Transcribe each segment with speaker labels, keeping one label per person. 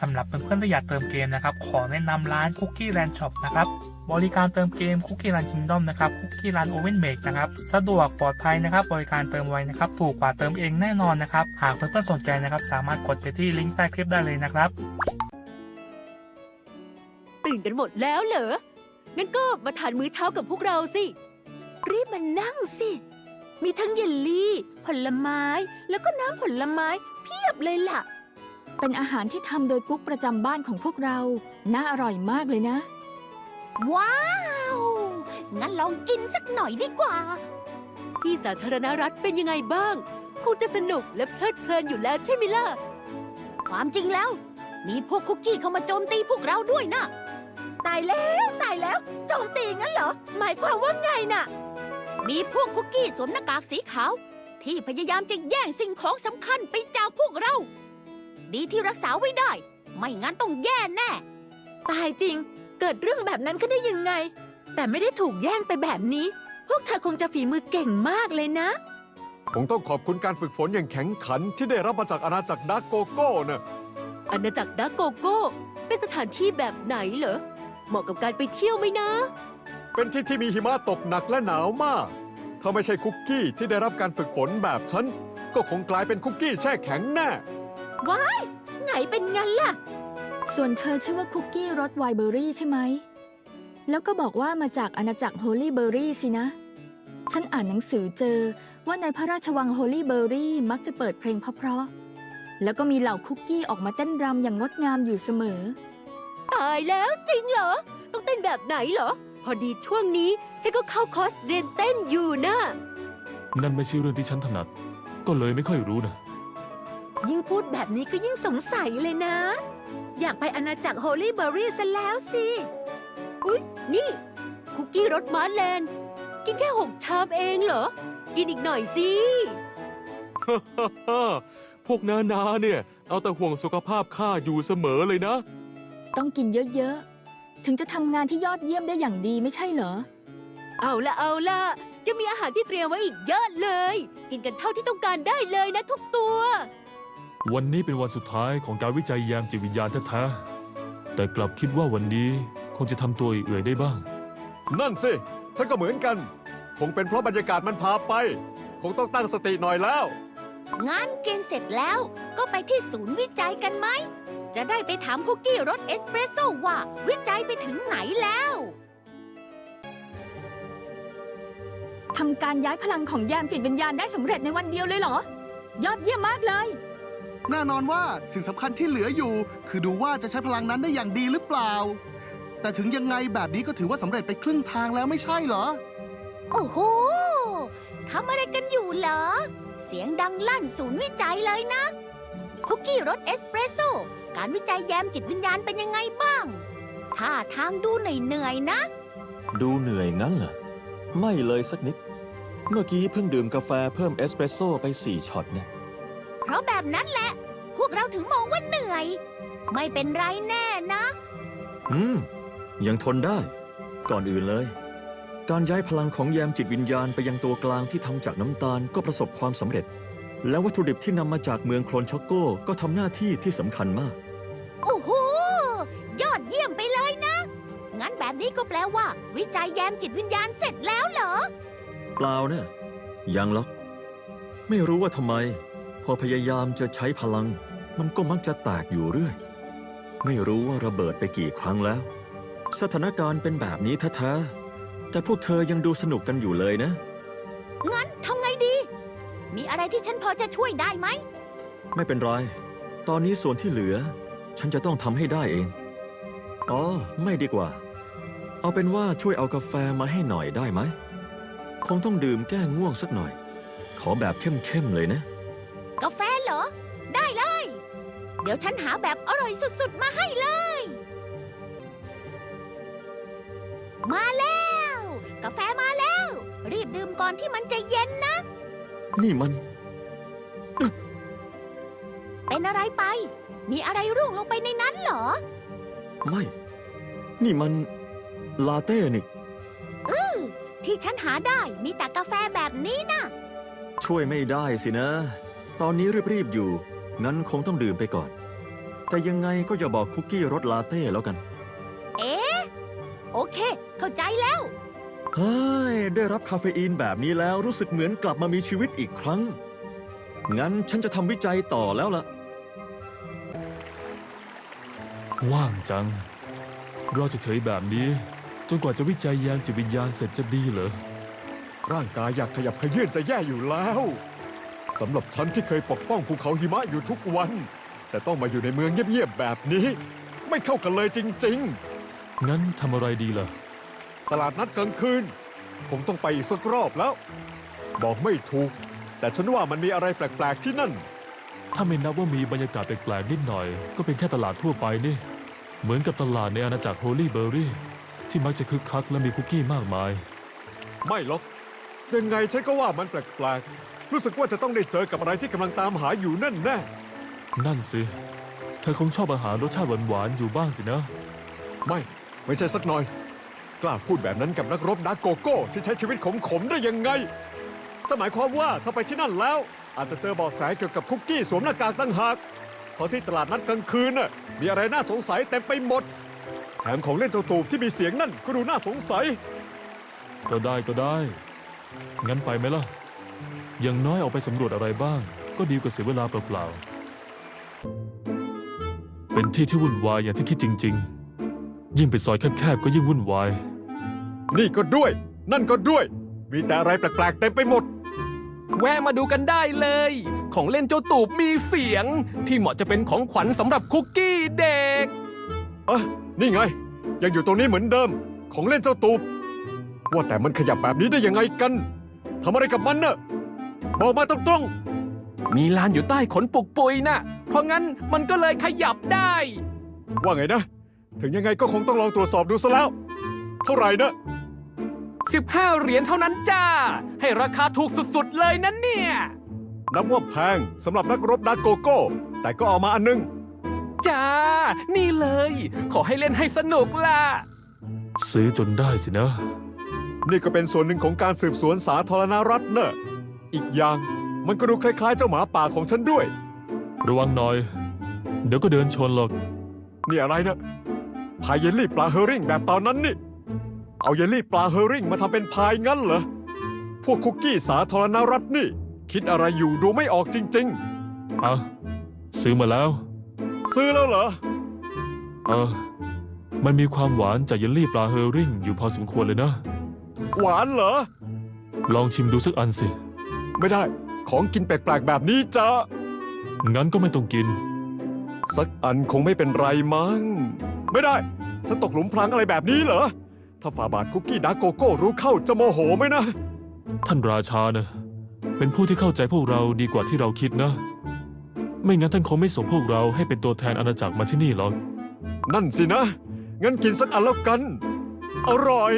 Speaker 1: สำหรับเพื่อนๆที่อยากเติมเกมนะครับ ขอแนะนำร้าน Cookie Land Shop นะครับ บริการเติมเกม Cookie Land Kingdom นะครับ Cookie Land Oven Make นะครับ สะดวกปลอดภัยนะครับ บริการเติมไวนะครับ ถูกกว่าเติมเองแน่นอนนะครับ หากเพื่อนๆสนใจนะครับ สามารถกดไปที่ลิงก์ใต้คลิปได้เลยนะครับ
Speaker 2: ตื่นกันหมดแล้วเหรอ งั้นก็มาทานมื้อเช้ากับพวกเราสิ รีบมานั่งสิ มีทั้งเยลลี่ ผลไม้ แล้วก็น้ำผลไม้เพียบเลยล่ะ
Speaker 3: เป็นอาหารที่ทำโดยกุ๊กประจำบ้านของพวกเรา น่าอร่อยมากเลยนะ
Speaker 2: ว้าว งั้นลองกินสักหน่อยดีกว่า ที่สาธารณรัฐเป็นยังไงบ้าง คงจะสนุกและเพลิดเพลินอยู่แล้วใช่ไหมล่ะ ความจริงแล้ว มีพวกคุกกี้เข้ามาโจมตีพวกเราด้วยนะ ตายแล้วตายแล้ว โจมตีงั้นเหรอ หมายความว่าไงน่ะ มีพวกคุกกี้สวมหน้ากากสีขาว ที่พยายามจะแย่งสิ่งของสำคัญไปจากพวกเรา ดีที่รักษาไว้ได้ ไม่งั้นต้องแย่แน่ ตายจริง เกิดเรื่องแบบนั้นขึ้นได้ยังไง แต่ไม่ได้ถูกแย่งไปแบบนี้ พวกเธอคงจะฝีมือเก่งมากเลยนะ
Speaker 4: คงต้องขอบคุณการฝึกฝนอย่างแข็งขันที่ได้รับมาจากอาณาจักรดักโกโก้นะ
Speaker 2: อาณาจักรดักโกโก้ เป็นสถานที่แบบไหนเหรอ เหมาะกับการไปเที่ยวไหมนะ
Speaker 4: เป็นที่ที่มีหิมะตกหนักและหนาวมาก ถ้าไม่ใช่คุกกี้ที่ได้รับการฝึกฝนแบบฉัน ก็คงกลายเป็นคุกกี้แช่แข็งแน่
Speaker 2: ไงเป็นงั้นล่ะ
Speaker 3: ส่วนเธอชื่อว่าคุกกี้รสไวน์เบอร์รี่ใช่ไหม แล้วก็บอกว่ามาจากอาณาจักรโฮลี่เบอร์รี่สินะ ฉันอ่านหนังสือเจอว่าในพระราชวังโฮลี่เบอร์รี่มักจะเปิดเพลงเพราะๆ แล้วก็มีเหล่าคุกกี้ออกมาเต้นรำอย่างงดงามอยู่เสมอ
Speaker 2: ตายแล้วจริงเหรอ ต้องเต้นแบบไหนเหรอ พอดีช่วงนี้ฉันก็เข้าคอร์สเรียนเต้นอยู่นะ
Speaker 5: นั่นไม่ใช่เรื่องที่ฉันถนัด ก็เลยไม่ค่อยรู้นะ
Speaker 2: ยิ่งพูดแบบนี้ก็ยิ่งสงสัยเลยนะ อยากไปอาณาจักรโฮลี่เบอร์รี่ซะแล้วสิ อุ๊ย นี่ คุกกี้รสม้าแลนด์ กินแค่หกชามเองเหรอ กินอีกหน่อยสิ
Speaker 5: พวกนานาเนี่ย เอาแต่ห่วงสุขภาพข้าอยู่เสมอเลยนะ
Speaker 3: ต้องกินเยอะๆ ถึงจะทำงานที่ยอดเยี่ยมได้อย่างดีไม่ใช่เหรอ
Speaker 2: เอาละเอาละจะมีอาหารที่เตรียมไว้อีกเยอะเลย กินกันเท่าที่ต้องการได้เลยนะทุกตัว
Speaker 5: วันนี้เป็นวันสุดท้ายของการวิจัยแยมจิตวิญญาณแท้ๆแต่กลับคิดว่าวันนี้คงจะทำตัวเอื่อยๆได้บ้าง
Speaker 4: นั่นสิ ฉันก็เหมือนกัน คงเป็นเพราะบรรยากาศมันพาไป คงต้องตั้งสติหน่อยแล้ว
Speaker 2: งั้นกินเสร็จแล้วก็ไปที่ศูนย์วิจัยกันไหม จะได้ไปถามคุกกี้รสเอสเปรสโซ่ว่าวิจัยไปถึงไหนแล้ว
Speaker 3: ทำการย้ายพลังของแยมจิตวิญญาณได้สำเร็จในวันเดียวเลยเหรอ ยอดเยี่ยมมากเลย
Speaker 6: แน่นอนว่าสิ่งสำคัญที่เหลืออยู่ คือดูว่าจะใช้พลังนั้นได้อย่างดีหรือเปล่า แต่ถึงยังไงแบบนี้ก็ถือว่าสำเร็จไปครึ่งทางแล้วไม่ใช่เหรอ
Speaker 2: โอ้โหทำอะไรกันอยู่เหรอ เสียงดังลั่นศูนย์วิจัยเลยนะ คุกกี้รสเอสเปรสโซ่การวิจัยแยมจิตวิญญาณเป็นยังไงบ้างท่าทางดูเหนื่อยๆนะ
Speaker 7: ดูเหนื่อยงั้นเหรอ ไม่เลยสักนิด เมื่อกี้เพิ่งดื่มกาแฟเพิ่มเอสเปรสโซ่ไปสี่ช็อตเนี่ย
Speaker 2: เพราะแบบนั้นแหละ พวกเราถึงมองว่าเหนื่อย ไม่เป็นไรแน่นะ
Speaker 7: อืม ยังทนได้ ก่อนอื่นเลย การย้ายพลังของแยมจิตวิญญาณไปยังตัวกลางที่ทำจากน้ำตาลก็ประสบความสำเร็จ และวัตถุดิบที่นำมาจากเมืองโคลนช็อกโกก็ทำหน้าที่ที่สำคัญมาก
Speaker 2: โอ้โห ยอดเยี่ยมไปเลยนะ งั้นแบบนี้ก็แปลว่า วิจัยแยมจิตวิญญาณเสร็จแล้วเหรอ
Speaker 7: เปล่านะยังหรอก ไม่รู้ว่าทำไมพ อพยายามจะใช้พลัง มันก็มักจะแตกอยู่เรื่อย ไม่รู้ว่าระเบิดไปกี่ครั้งแล้ว สถานการณ์เป็นแบบนี้แท้ๆแต่พวกเธอยังดูสนุกกันอยู่เลยนะ
Speaker 2: งั้นทำไงดี มีอะไรที่ฉันพอจะช่วยได้ไหม
Speaker 7: ไม่เป็นไร ตอนนี้ส่วนที่เหลือ ฉันจะต้องทำให้ได้เอง อ๋อ ไม่ดีกว่า เอาเป็นว่าช่วยเอากาแฟมาให้หน่อยได้ไหม คงต้องดื่มแก้ง่วงสักหน่อย ขอแบบเข้มๆเลยนะ
Speaker 2: กาแฟ เหรอ ได้เลย เดี๋ยวฉันหาแบบอร่อยสุดๆ มาให้เลย มาแล้ว กาแฟมาแล้ว รีบดื่มก่อนที่มันจะเย็นนะ
Speaker 7: นี่มัน
Speaker 2: เป็นอะไรไป มีอะไรร่วงลงไปในนั้นเหรอ
Speaker 7: ไม่ นี่มัน ลาเต้นี่
Speaker 2: ที่ฉันหาได้มีแต่กาแฟแบบนี้นะ
Speaker 7: ช่วยไม่ได้สินะ ตอนนี้รีบๆอยู่ งั้นคงต้องดื่มไปก่อน แต่ยังไงก็อย่าบอกคุกกี้รสลาเต้แล้วกัน
Speaker 2: เอ๊ะ โอเค เข้าใจแล้ว
Speaker 7: เฮ้ย ได้รับคาเฟอีนแบบนี้แล้วรู้สึกเหมือนกลับมามีชีวิตอีกครั้ง งั้นฉันจะทำวิจัยต่อแล้วล่ะ
Speaker 5: ว่างจังรอเฉยๆแบบนี้ จนกว่าจะวิจัยยานจิตวิญญาณเสร็จจะดีเหรอ
Speaker 4: ร่างกายอยากขยับขยื่นจะแย่อยู่แล้ว สำหรับฉันที่เคยปกป้องภูเขาหิมะอยู่ทุกวัน แต่ต้องมาอยู่ในเมืองเงียบๆแบบนี้ ไม่เข้ากันเลยจริง
Speaker 5: งั้นทำอะไรดีล่ะ
Speaker 4: ๆ ตลาดนัดกลางคืน คงต้องไปอีกสักรอบแล้ว บอกไม่ถูก แต่ฉันว่ามันมีอะไรแปลกๆที่นั่น
Speaker 5: ถ้าไม่นับว่ามีบรรยากาศแปลกๆนิดหน่อย ก็เป็นแค่ตลาดทั่วไปนี่ เหมือนกับตลาดในอาณาจักรโฮลี่เบอร์รี่ ที่มักจะคึกคักและมีคุกกี้มากมาย
Speaker 4: ไม่หรอกยังไงฉันก็ว่ามันแปลกๆ รู้สึกว่าจะต้องได้เจอกับอะไรที่กำลังตามหาอยู่นั่นแน่
Speaker 5: นั่นสิ เธอคงชอบอาหารรสชาติหวานๆอยู่บ้างสินะ
Speaker 4: ไม่ไม่ใช่สักหน่อย กล้าพูดแบบนั้นกับนักรบนักโกโก้ ที่ใช้ชีวิตขมขมๆได้ยังไงจะหมายความว่าถ้าไปที่นั่นแล้ว อาจจะเจอเบาะแสเกี่ยวกับคุกกี้สวมหน้ากากตั้งหากเพราะที่ตลาดนัดกลางคืนน่ะมีอะไรน่าสงสัยเต็มไปหมดแถมของเล่นเจ้าตูบที่มีเสียงนั่นก็ดูน่าสงสัย
Speaker 5: ก็ได้ก็ได้ งั้นไปไหมล่ะ อย่างน้อยออกไปสำรวจอะไรบ้าง ก็ดีกว่าเสียเวลาเปล่าๆ เป็นที่ที่วุ่นวายอย่างที่คิดจริง ๆ ยิ่งเป็นซอยแคบๆ ก็ยิ่งวุ่นวาย
Speaker 4: นี่ก็ด้วย นั่นก็ด้วย มีแต่อะไรแปลกๆ เต็มไปหมด
Speaker 8: แวะมาดูกันได้เลย ของเล่นเจ้าตูบมีเสียง ที่เหมาะจะเป็นของขวัญสำหรับคุกกี้เด็ก
Speaker 4: เอะนี่ไง ยังอยู่ตรงนี้เหมือนเดิม ของเล่นเจ้าตูบ ว่าแต่มันขยับแบบนี้ได้ยังไงกันทำอะไรกับมันเน่ะ บอกมาตรง
Speaker 8: มีลานอยู่ใต้ขนปุกปุยน่ะ เพราะงั้นมันก็เลยขยับได้
Speaker 4: ๆว่าไงนะ ถึงยังไงก็คงต้องลองตรวจสอบดูซะแล้ว เท่าไหร่นะ
Speaker 8: 15 เหรียญเท่านั้นจ้า ให้ราคาถูกสุดๆเลยนะเนี่ย
Speaker 4: นับว่าแพงสำหรับนักรบนักโกโก้ แต่ก็เอามาอันนึง
Speaker 8: จ้า นี่เลย ขอให้เล่นให้สนุกล่ะ
Speaker 5: ซื้อจนได้สินะ
Speaker 4: นี่ก็เป็นส่วนหนึ่งของการสืบสวนสาธารณรัฐเนอะ อีกอย่างมันก็ดูคล้าย ๆ เจ้าหมาป่าของฉันด้วย
Speaker 5: ระวังหน่อย เดี๋ยวก็เดินชนหรอก
Speaker 4: นี่อะไรนะพายเยลลี่ปลาเฮอริ่งแบบตอนนั้นนี่ เอาเยลลี่ปลาเฮอริ่งมาทำเป็นพายงั้นเหรอ พวกคุกกี้สาธารณรัฐนี่ คิดอะไรอยู่ดูไม่ออกจริง
Speaker 5: อะซื้อมาแล้ว
Speaker 4: ๆ ซื้อแล้วเหรอ
Speaker 5: เออ มันมีความหวานจากเยลลี่ปลาเฮอริ่งอยู่พอสมควรเลยนะ
Speaker 4: หวานเหรอ
Speaker 5: ลองชิมดูสักอันสิ
Speaker 4: ไม่ได้ ของกินแปลกๆแบบนี้จะ
Speaker 5: งั้นก็ไม่ต้องกิน
Speaker 4: สักอันคงไม่เป็นไรมั้ง ไม่ได้ ฉันตกหลุมพรางอะไรแบบนี้เหรอ ถ้าฝาบาทคุกกี้ดาร์กโกโก้รู้เข้าจะโมโหไหมนะ
Speaker 5: ท่านราชาเนะ เป็นผู้ที่เข้าใจพวกเราดีกว่าที่เราคิดนะ ไม่งั้นท่านคงไม่ส่งพวกเราให้เป็นตัวแทนอาณาจักรมาที่นี่หรอก
Speaker 4: นั่นสินะ งั้นกินสักอันแล้วกัน อร่อย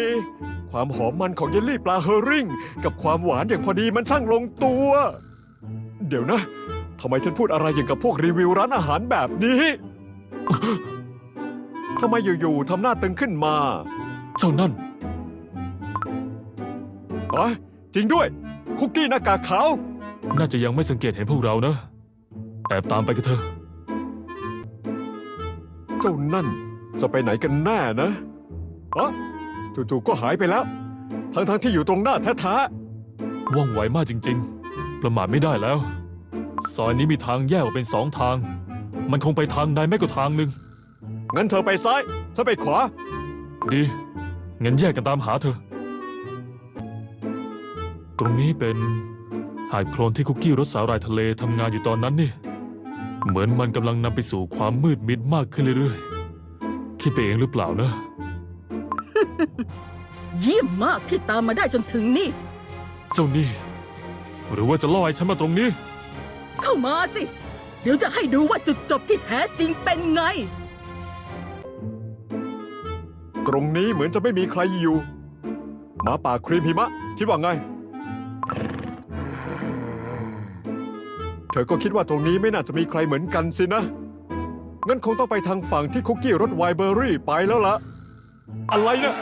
Speaker 4: ความหอมมันของเยลลี่ปลาเฮอริ่ง กับความหวานอย่างพอดีมันช่างลงตัว เดี๋ยวนะทำไมฉันพูดอะไรอย่างกับพวกรีวิวร้านอาหารแบบนี้ทำไมอยู่ๆทำหน้าตึงขึ้นมา
Speaker 5: เจ้านั่น
Speaker 4: อ๋อจริงด้วย คุกกี้หน้ากากขาว
Speaker 5: น่าจะยังไม่สังเกตเห็นพวกเรานะ แอบตามไปกันเถอะ
Speaker 4: เจ้านั่นจะไปไหนกันแน่นะอ๋อ จู่ๆก็หายไปแล้ว ทั้งๆที่อยู่ตรงหน้าแท้
Speaker 5: ว่องไวมากจริง ๆ ประมาทไม่ได้แล้ว ซอยนี้มีทางแยกออกเป็นสองทาง มันคงไปทางใดไม่ก็ทางหนึ่ง
Speaker 4: ๆงั้นเธอไปซ้ายฉันไปขวา
Speaker 5: ดีงั้นแยกกันตามหาเธอ ตรงนี้เป็นหาดโคลนที่คุกกี้รสสาหร่ายทะเลทำงานอยู่ตอนนั้นนี่ เหมือนมันกำลังนำไปสู่ความมืดมิดมากขึ้นเรื่อยๆ คิดไปเองหรือเปล่านะ
Speaker 9: เยี่ยมมากที่ตามมาได้จนถึงนี่
Speaker 5: เจ้านี่ หรือว่าจะล่อให้ฉันมาตรงนี้
Speaker 9: เข้ามาสิ เดี๋ยวจะให้ดูว่าจุดจบที่แท้จริงเป็นไง
Speaker 4: ตรงนี้เหมือนจะไม่มีใครอยู่หมาป่าครีมหิมะ คิดว่าไง เธอก็คิดว่าตรงนี้ไม่น่าจะมีใครเหมือนกันสินะ งั้นคงต้องไปทางฝั่งที่คุกกี้รสไวน์เบอร์รี่ไปแล้วล่ะ อะไรนะ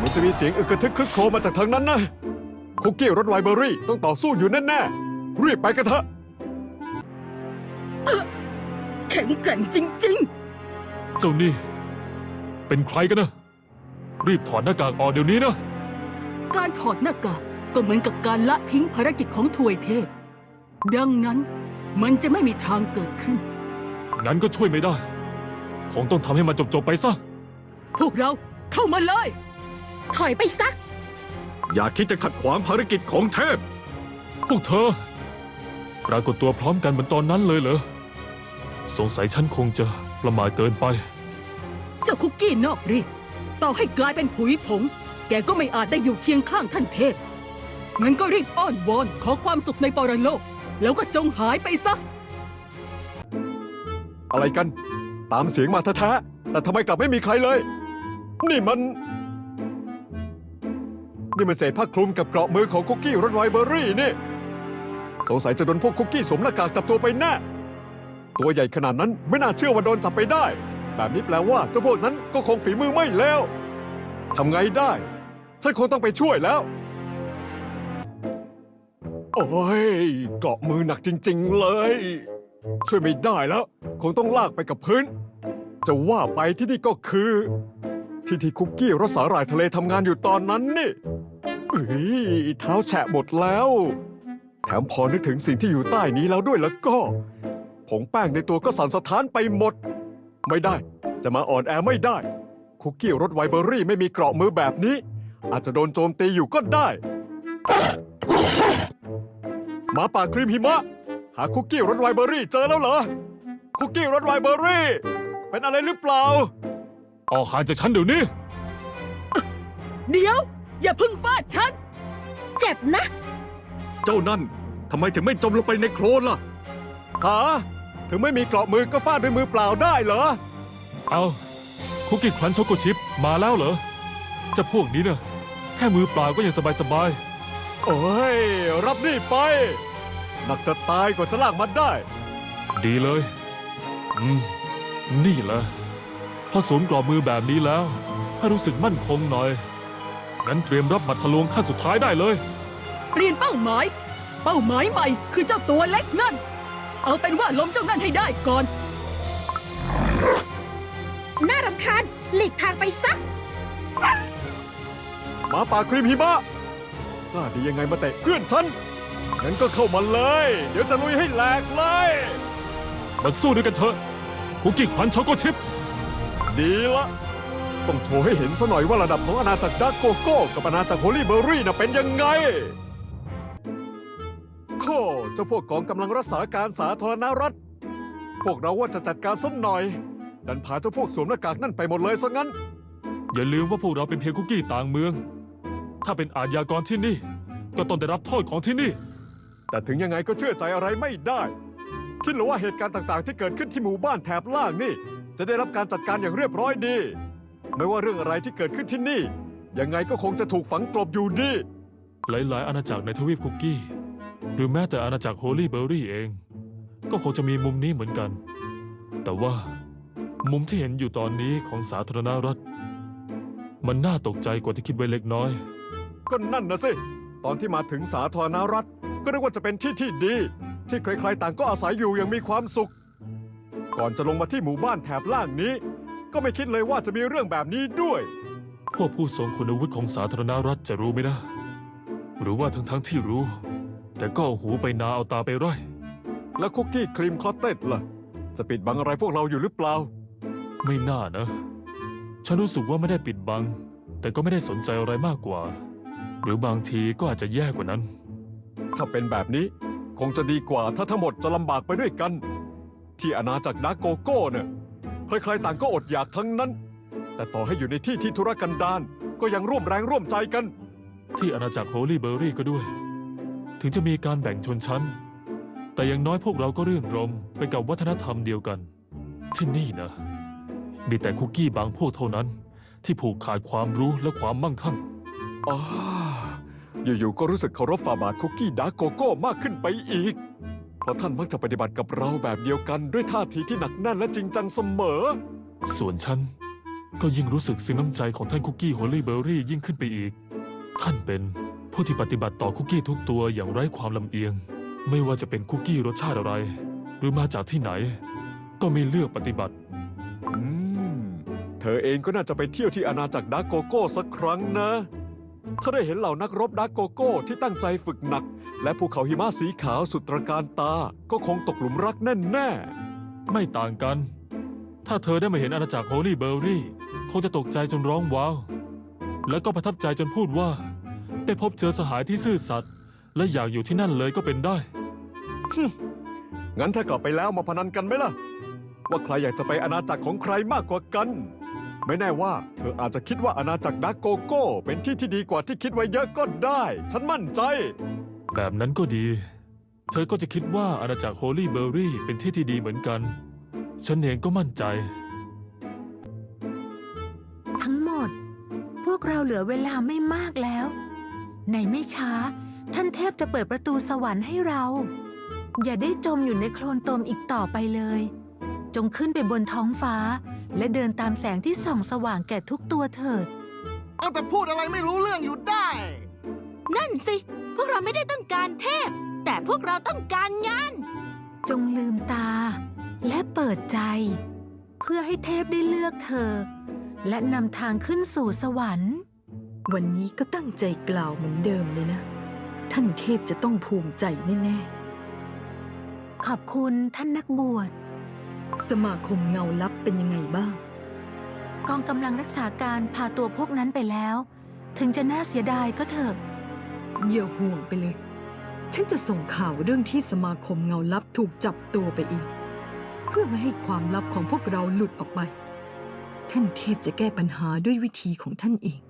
Speaker 4: มันจะมีเสียงอึกกระทึกคลึกโครมมาจากทางนั้นนะคุกกี้รสไวน์เบอร์รี่ต้องต่อสู้อยู่แน่ๆรีบไปกันเถอะ
Speaker 9: แข็งแกร่งจริง
Speaker 5: เจ้านี่ เป็นใครกันนะ รีบถอดหน้ากากออกเดี๋ยวนี้นะ
Speaker 9: ๆการถอดหน้ากากก็เหมือนกับการละทิ้งภารกิจของถวยเทพ ดังนั้นมันจะไม่มีทางเกิดขึ้น
Speaker 5: งั้นก็ช่วยไม่ได้ คงต้องทำให้มันจบๆไปซะ
Speaker 9: พวกเรา เข้ามาเลย
Speaker 2: ถอยไปซะ
Speaker 4: อย่าคิดจะขัดขวางภารกิจของเทพ
Speaker 5: พวกเธอ ปรากฏตัวพร้อมกันเหมือนตอนนั้นเลยเหรอ สงสัยฉันคงจะประมาทเกินไป
Speaker 9: เจ้าคุกกี้นอกรีดต่อให้กลายเป็นผุยผง แกก็ไม่อาจได้อยู่เคียงข้างท่านเทพ งั้นก็รีบอ้อนวอนขอความสุขในปรโลก แล้วก็จงหายไปซะ
Speaker 4: อะไรกัน ตามเสียงมาแท้ๆแต่ทำไมกลับไม่มีใครเลย นี่มัน นี่มันเศษผ้าคลุมกับเกราะมือของคุกกี้รสไรเบอรี่นี่ สงสัยจะโดนพวกคุกกี้สวมหน้ากากจับตัวไปแน่ ตัวใหญ่ขนาดนั้นไม่น่าเชื่อว่าโดนจับไปได้ แบบนี้แปลว่าเจ้าพวกนั้นก็คงฝีมือไม่เลวทำไงได้ ฉันคงต้องไปช่วยแล้ว โอ้ยเกาะมือหนักจริง ๆ เลย ช่วยไม่ได้แล้ว คงต้องลากไปกับพื้น จะว่าไปที่นี่ก็คือ ที่ที่คุกกี้รสสาหร่ายทะเลทำงานอยู่ตอนนั้นนี่เอ้ยเท้าแฉะหมดแล้ว แถมพอนึกถึงสิ่งที่อยู่ใต้นี้แล้วด้วยแล้วก็ผงแป้งในตัวก็สั่นสะท้านไปหมด ไม่ได้ จะมาอ่อนแอไม่ได้ คุกกี้รสไวเบอรี่ไม่มีเกราะมือแบบนี้ อาจจะโดนโจมตีอยู่ก็ได้หมาป่าครีมหิมะ หาคุกกี้รสไวเบอรี่เจอแล้วเหรอ คุกกี้รสไวเบอรี่ เป็นอะไรหรือเปล่า
Speaker 5: ออกห่างจากฉันเดี๋ยวนี้
Speaker 9: เดี๋ยว อย่าเพึ่งฟาดฉัน
Speaker 2: เจ็บนะ
Speaker 4: เจ้านั่นทำไมถึงไม่จมลงไปในโคลนล่ะ หา ถึงไม่มีเกราะมือก็ฟาดด้วยมือเปล่าได้เหรอ
Speaker 5: เอาคุกกี้ครันช์ช็อกโกชิปมาแล้วเหรอเจะพวกนี้เนะ่ะแค่มือเปล่าก็ยังสบาย
Speaker 4: โอ้ย รับนี่ไป หนักจะตายกว่าจะลากมันได้
Speaker 5: ๆ ดีเลย อืม นี่แหละ ถ้าสวมกรอบมือแบบนี้แล้วถ้ารู้สึกมั่นคงหน่อย งั้นเตรียมรับหมัดทะลวงขั้นสุดท้ายได้เลย
Speaker 9: เปลี่ยนเป้าหมาย เป้าหมายใหม่คือเจ้าตัวเล็กนั่น เอาเป็นว่าล้มเจ้านั่นให้ได้ก่อน
Speaker 2: น่ารำคาญหลีกทางไปซะ
Speaker 4: หมาป่าครีมหิมะกล้าดียังไงมาเตะเพื่อนฉัน งั้นก็เข้ามาเลย เดี๋ยวจะลุยให้แหลกเลย
Speaker 5: มาสู้ด้วยกันเถอะคุกกี้ครันช์ช็อกโกชิป
Speaker 4: ดีละต้องโชว์ให้เห็นซะหน่อยว่าระดับของอาณาจักรดักโกโก้ กับอาณาจักรโฮลี่เบอร์รี่น่ะเป็นยังไงโธ่เจ้าพวกกองกำลังรักษาการสาธารณรัฐ พวกเราว่าจะจัดการสักหน่อย ดันพาเจ้าพวกสวมหน้ากากนั่นไปหมดเลยซะงั้น
Speaker 5: อย่าลืมว่าพวกเราเป็นเพียงคุกกี้ต่างเมือง ถ้าเป็นอาชญากรที่นี่ ก็ต้องได้รับโทษของที่นี่
Speaker 4: แต่ถึงยังไงก็เชื่อใจอะไรไม่ได้ คิดเหรือว่าเหตุการณ์ต่างๆ ที่เกิดขึ้นที่หมู่บ้านแถบล่างนี่ จะได้รับการจัดการอย่างเรียบร้อยดี ไม่ว่าเรื่องอะไรที่เกิดขึ้นที่นี่ ยังไงก็คงจะถูกฝังกลบอยู่ดี
Speaker 5: หลายๆอาณาจักรในทวีปคุกกี้ หรือแม้แต่อาณาจักรโฮลี่เบอร์รี่เอง ก็คงจะมีมุมนี้เหมือนกัน แต่ว่า มุมที่เห็นอยู่ตอนนี้ของสาธารณรัฐ มันน่าตกใจกว่าที่คิดไว้เล็กน้อย
Speaker 4: ก็นั่นนะสิ ตอนที่มาถึงสาธารณรัฐ ก็นึกว่าจะเป็นที่ที่ดี ที่ใครๆต่างก็อาศัยอยู่อย่างมีความสุข ก่อนจะลงมาที่หมู่บ้านแถบล่างนี้ ก็ไม่คิดเลยว่าจะมีเรื่องแบบนี้ด้วย
Speaker 5: พวกผู้ทรงคุณวุฒิของสาธารณรัฐจะรู้ไหมนะ หรือว่าทั้งๆที่รู้ แต่ก็เอาหูไปนาเอาตาไปไร่
Speaker 4: แล้วคุกกี้ครีมคอตเต็ดล่ะ จะปิดบังอะไรพวกเราอยู่หรือเปล่า
Speaker 5: ไม่น่านะ ฉันรู้สึกว่าไม่ได้ปิดบัง แต่ก็ไม่ได้สนใจอะไรมากกว่า หรือบางทีก็อาจจะแย่กว่านั้น
Speaker 4: ถ้าเป็นแบบนี้ คงจะดีกว่าถ้าทั้งหมดจะลำบากไปด้วยกัน ที่อาณาจักรดาร์กโกโก้เนี่ยใครๆต่างก็อดอยากทั้งนั้น แต่ต่อให้อยู่ในที่ที่ธุรกันดารก็ยังร่วมแรงร่วมใจกัน
Speaker 5: ที่อาณาจักรโฮลี่เบอร์รี่ก็ด้วย ถึงจะมีการแบ่งชนชั้น แต่อย่างน้อยพวกเราก็รื่นรมไปกับวัฒนธรรมเดียวกัน ที่นี่นะ มีแต่คุกกี้บางพวกเท่านั้น ที่ผูกขาดความรู้และความมั่งคั่ง
Speaker 4: อาอยู่ๆก็รู้สึกเคารพฝ่าบาทคุกกี้ดาร์กโกโก้มากขึ้นไปอีก เพราะท่านมักจะปฏิบัติกับเราแบบเดียวกันด้วยท่าทีที่หนักแน่นและจริงจังเสมอ
Speaker 5: ส่วนฉัน ก็ยิ่งรู้สึกซึ้งน้ำใจของท่านคุกกี้โฮลี่เบอร์รี่ยิ่งขึ้นไปอีก ท่านเป็นผู้ที่ปฏิบัติต่อคุกกี้ทุกตัวอย่างไร้ความลำเอียง ไม่ว่าจะเป็นคุกกี้รสชาติอะไร หรือมาจากที่ไหน ก็ไม่เลือกปฏิบัติ
Speaker 4: อืม เธอเองก็น่าจะไปเที่ยวที่อาณาจักรดาร์กโกโก้สักครั้งนะ ถ้าได้เห็นเหล่านักรบดาร์กโกโก้ที่ตั้งใจฝึกหนัก และภูเขาหิมะสีขาวสุดตระการตาก็คงตกหลุมรักแน่ๆ
Speaker 5: ไม่ต่างกัน ถ้าเธอได้มาเห็นอาณาจักรโฮลี่เบอร์รี่ คงจะตกใจจนร้องว้าว แล้วก็ประทับใจจนพูดว่า ได้พบเจอสหายที่ซื่อสัตย์และอยากอยู่ที่นั่นเลยก็เป็นได้
Speaker 4: งั้นถ้ากลับไปแล้วมาพนันกันไหมล่ะ ว่าใครอยากจะไปอาณาจักรของใครมากกว่ากัน ไม่แน่ว่า เธออาจจะคิดว่าอาณาจักรดาร์กโกโก้ เป็นที่ที่ดีกว่าที่คิดไว้เยอะก็ได้ ฉันมั่นใจ
Speaker 5: แบบนั้นก็ดี เธอก็จะคิดว่าอาณาจักรโฮลี่เบอร์รี่เป็นที่ที่ดีเหมือนกัน ฉันเองก็มั่นใจ
Speaker 10: ทั้งหมด พวกเราเหลือเวลาไม่มากแล้ว ในไม่ช้า ท่านเทพจะเปิดประตูสวรรค์ให้เรา อย่าได้จมอยู่ในโคลนตมอีกต่อไปเลย จงขึ้นไปบนท้องฟ้า และเดินตามแสงที่ส่องสว่างแก่ทุกตัวเถิด
Speaker 6: เอาแต่พูดอะไรไม่รู้เรื่องอยู่ได้
Speaker 2: นั่นสิพ วกเราไม่ได้ต้องการเทพ แต่พวกเราต้องการงาน
Speaker 10: จงลืมตา และเปิดใจ เพื่อให้เทพได้เลือกเธอ และนำทางขึ้นสู่สวรรค์
Speaker 9: วันนี้ก็ตั้งใจกล่าวเหมือนเดิมเลยนะ ท่านเทพจะต้องภูมิใจแน่
Speaker 10: ขอบคุณท่านนักบวช
Speaker 9: สมาคมเงาลับเป็นยังไงบ้าง
Speaker 10: กองกำลังรักษาการพาตัวพวกนั้นไปแล้ว ถึงจะน่าเสียดายก็เถอะ
Speaker 9: อย่าห่วงไปเลย ฉันจะส่งข่าวเรื่องที่สมาคมเงาลับถูกจับตัวไปเองเพื่อไม่ให้ความลับของพวกเราหลุดออกไป ท่านเทพจะแก้ปัญหาด้วยวิธีของท่านเอง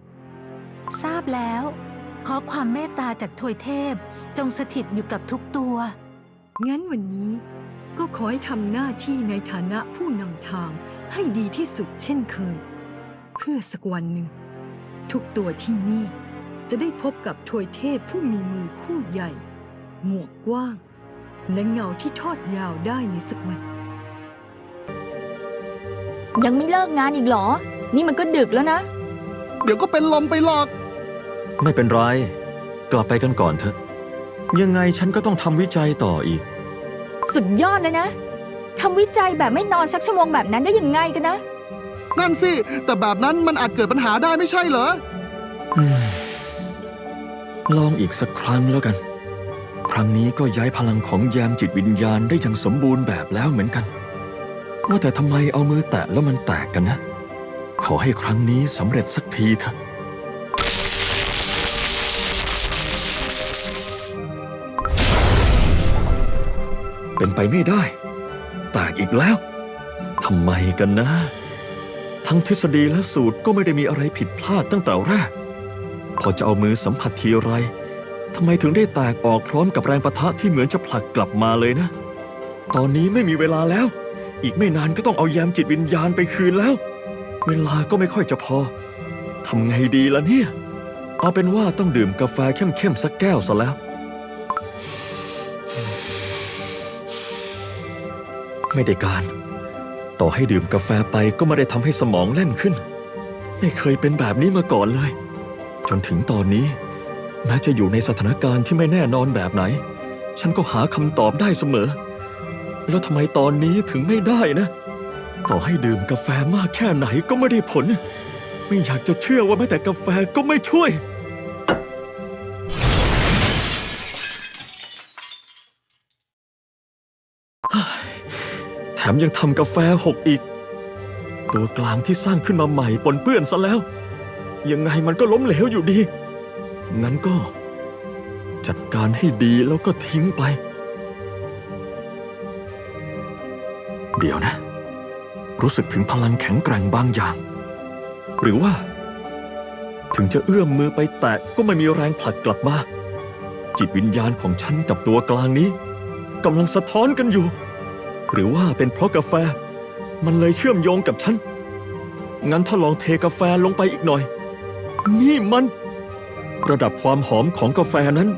Speaker 10: ทราบแล้ว ขอความเมตตาจากทวยเทพจงสถิตอยู่กับทุกตัว
Speaker 9: งั้นวันนี้ก็ขอให้ทำหน้าที่ในฐานะผู้นำทางให้ดีที่สุดเช่นเคย เพื่อสักวันหนึ่ง ทุกตัวที่นี่ จะได้พบกับทวยเทพผู้มีมือคู่ใหญ่ หมวกกว้าง และเงาที่ทอดยาวได้ในสักวัน
Speaker 3: ยังไม่เลิกงานอีกเหรอ นี่มันก็ดึกแล้วนะ
Speaker 6: เดี๋ยวก็เป็นลมไปหรอก
Speaker 7: ไม่เป็นไร กลับไปกันก่อนเถอะ ยังไงฉันก็ต้องทำวิจัยต่ออีก
Speaker 3: สุดยอดเลยนะทำวิจัยแบบไม่นอนสักชั่วโมงแบบนั้นได้ยังไงกันนะ
Speaker 6: นั่นสิ แต่แบบนั้นมันอาจเกิดปัญหาได้ไม่ใช่เหรอ
Speaker 7: อืม ลองอีกสักครั้งแล้วกัน ครั้งนี้ก็ย้ายพลังของแยมจิตวิญญาณได้อย่างสมบูรณ์แบบแล้วเหมือนกัน ว่าแต่ทำไมเอามือแตะแล้วมันแตกกันนะ ขอให้ครั้งนี้สำเร็จสักทีเถอะเป็นไปไม่ได้ แตกอีกแล้ว ทำไมกันนะ ทั้งทฤษฎีและสูตรก็ไม่ได้มีอะไรผิดพลาดตั้งแต่แรก พอจะเอามือสัมผัสทีไรทำไมถึงได้แตกออกพร้อมกับแรงประทะที่เหมือนจะผลักกลับมาเลยนะ ตอนนี้ไม่มีเวลาแล้ว อีกไม่นานก็ต้องเอาแยมจิตวิญญาณไปคืนแล้ว เวลาก็ไม่ค่อยจะพอทำไงดีล่ะเนี่ย เอาเป็นว่าต้องดื่มกาแฟเข้มๆสักแก้วซะแล้ว ไม่ได้การ ต่อให้ดื่มกาแฟไปก็ไม่ได้ทำให้สมองแล่นขึ้น ไม่เคยเป็นแบบนี้มาก่อนเลย จนถึงตอนนี้ แม้จะอยู่ในสถานการณ์ที่ไม่แน่นอนแบบไหน ฉันก็หาคำตอบได้เสมอ แล้วทำไมตอนนี้ถึงไม่ได้นะ ต่อให้ดื่มกาแฟมากแค่ไหนก็ไม่ได้ผล ไม่อยากจะเชื่อว่าแม้แต่กาแฟก็ไม่ช่วยแถมยังทำกาแฟหกอีก ตัวกลางที่สร้างขึ้นมาใหม่ปนเปื้อนซะแล้ว ยังไงมันก็ล้มเหลวอยู่ดี งั้นก็ จัดการให้ดีแล้วก็ทิ้งไป เดี๋ยวนะ รู้สึกถึงพลังแข็งแกร่งบางอย่าง หรือว่า ถึงจะเอื้อมมือไปแตะก็ไม่มีแรงผลักกลับมา จิตวิญญาณของฉันกับตัวกลางนี้กำลังสะท้อนกันอยู่ หรือว่าเป็นเพราะกาแฟ มันเลยเชื่อมโยงกับฉัน งั้นถ้าลองเทกาแฟลงไปอีกหน่อย นี่มัน ระดับความหอมของกาแฟนั้น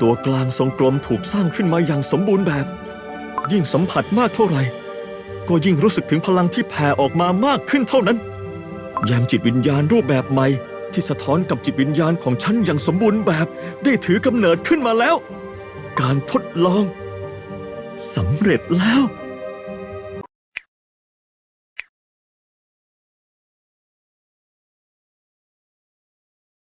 Speaker 7: ตัวกลางทรงกลมถูกสร้างขึ้นมาอย่างสมบูรณ์แบบ ยิ่งสัมผัสมากเท่าไหร่ ก็ยิ่งรู้สึกถึงพลังที่แผ่ออกมามากขึ้นเท่านั้น แยมจิตวิญญาณรูปแบบใหม่ ที่สะท้อนกับจิตวิญญาณของฉันอย่างสมบูรณ์แบบ ได้ถือกำเนิดขึ้นมาแล้ว การทดลองสำเร็จแล้ว